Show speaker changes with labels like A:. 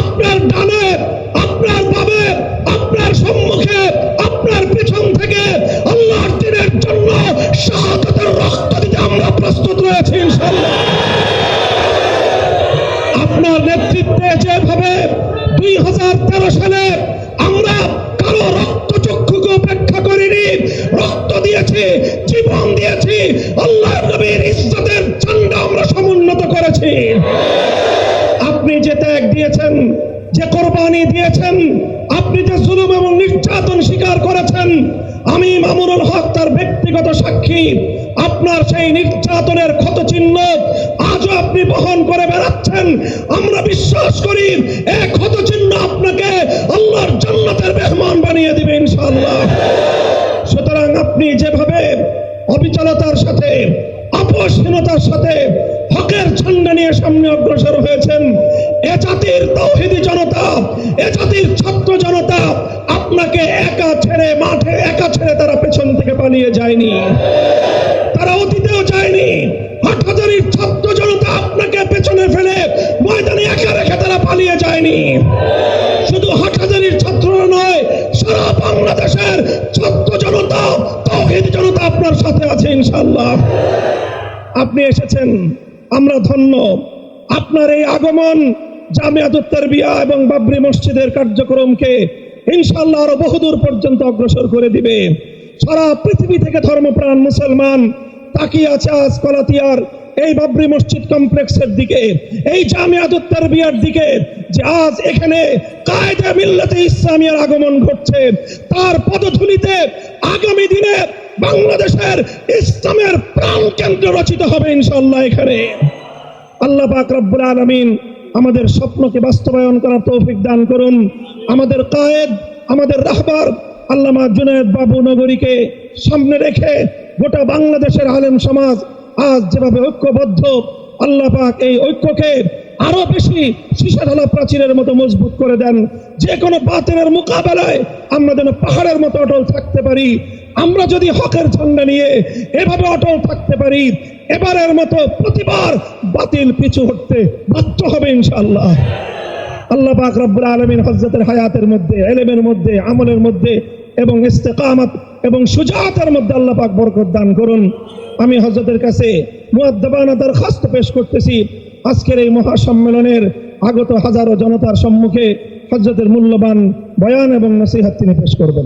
A: আপনার ডানে, আপনার আপনার সম্মুখে, আপনার পেছন থেকে আল্লাহর দিনের জন্য শাহাদাতের রক্ত দিতে আমরা প্রস্তুত রয়েছি আপনার নেতৃত্বে যেভাবে দুই হাজার তেরো সালে আমরা কারও রক্ত আপনি যে ত্যাগ দিয়েছেন, যে কোরবানি দিয়েছেন, আপনি যে জুলুম এবং নির্যাতন স্বীকার করেছেন, আমি মামুনুল হক তার ব্যক্তিগত সাক্ষী। আপনার সেই নির্যাতনের ক্ষত চিহ্ন আজও আপনি বহন করে বেড়াচ্ছেন। আমরা বিশ্বাস করি এক ক্ষত চিহ্ন আপনাকে আল্লাহর জান্নাতের মেহমান বানিয়ে দিবে ইনশাআল্লাহ। সুতরাং আপনি যেভাবে অবিচলতার সাথে, আপোষহীনতার সাথে, হকের নিয়ে সামনে অগ্রসর হয়েছেন। এ জাতির তৌহিদি জনতা, এ জাতির ছাত্র জনতা আপনাকে একা ছেড়ে মাঠে, একা ছেড়ে তারা পেছন থেকে পালিয়ে যায়নি। তারা অতীতেও যায়নি। আপনার সাথে আছে আপনি এসেছেন। আমরা ধন্য। আপনার এই আগমন জামিয়াতুত্তর বিয়া এবং বাবরি মসজিদের কার্যক্রমকে ইনশাল্লাহ আরও বহুদূর পর্যন্ত অগ্রসর করে দিবে। সারা পৃথিবী থেকে ধর্মপ্রাণ মুসলমান তাকিয়ে আছে আজ কলাতিয়ার এই বাবরি মসজিদ কমপ্লেক্সের দিকে, এই জামিয়াতুত্তর বিয়ার দিকে, যে আজ এখানে কায়দা মিল্লাতে ইসলামিয়ার আগমন ঘটছে। তার পদধূলিতে আগামী দিনে বাংলাদেশের ইসলামের প্রাণ কেন্দ্র রচিত হবে ইনশাল্লাহ এখানে। আল্লাহ পাক রব্বুল আলামিন আমাদের স্বপ্নকে বাস্তবায়ন করার তৌফিক দান করুন। আমাদের কায়েদ, আমাদের রাহবার, আল্লামা জুনায়েদ বাবু নগরীকে সামনে রেখে গোটা বাংলাদেশের আলেম সমাজ আজ যেভাবে ঐক্যবদ্ধ, আল্লাহ পাক এই ঐক্যকে আরও বেশি সীসাঢালা প্রাচীরের মতো মজবুত করে দেন। যে কোনো বাতিলের মোকাবেলায় আমরা যেন পাহাড়ের মতো অটল থাকতে পারি। আমরা যদি হকের ঝান্ডা নিয়ে এভাবে অটল থাকতে পারি, এবারের মতো প্রতিবার বাতিল পিছু হটতে বাধ্য হবে ইনশাআল্লাহ। আল্লাহ পাক রব্বুল আলমিন হজরতের হায়াতের মধ্যে, এলেমের মধ্যে, আমলের মধ্যে এবং ইস্তেকামত এবং সুজাতের মধ্যে আল্লাহ পাক বরকত দান করুন। আমি হজরতের কাছে মুয়াদ্দাবানা দরখাস্ত পেশ করতেছি। আজকের এই মহাসম্মেলনের আগত হাজারো জনতার সম্মুখে হজরতের মূল্যবান বয়ান এবং নসিহাত তিনি পেশ করবেন।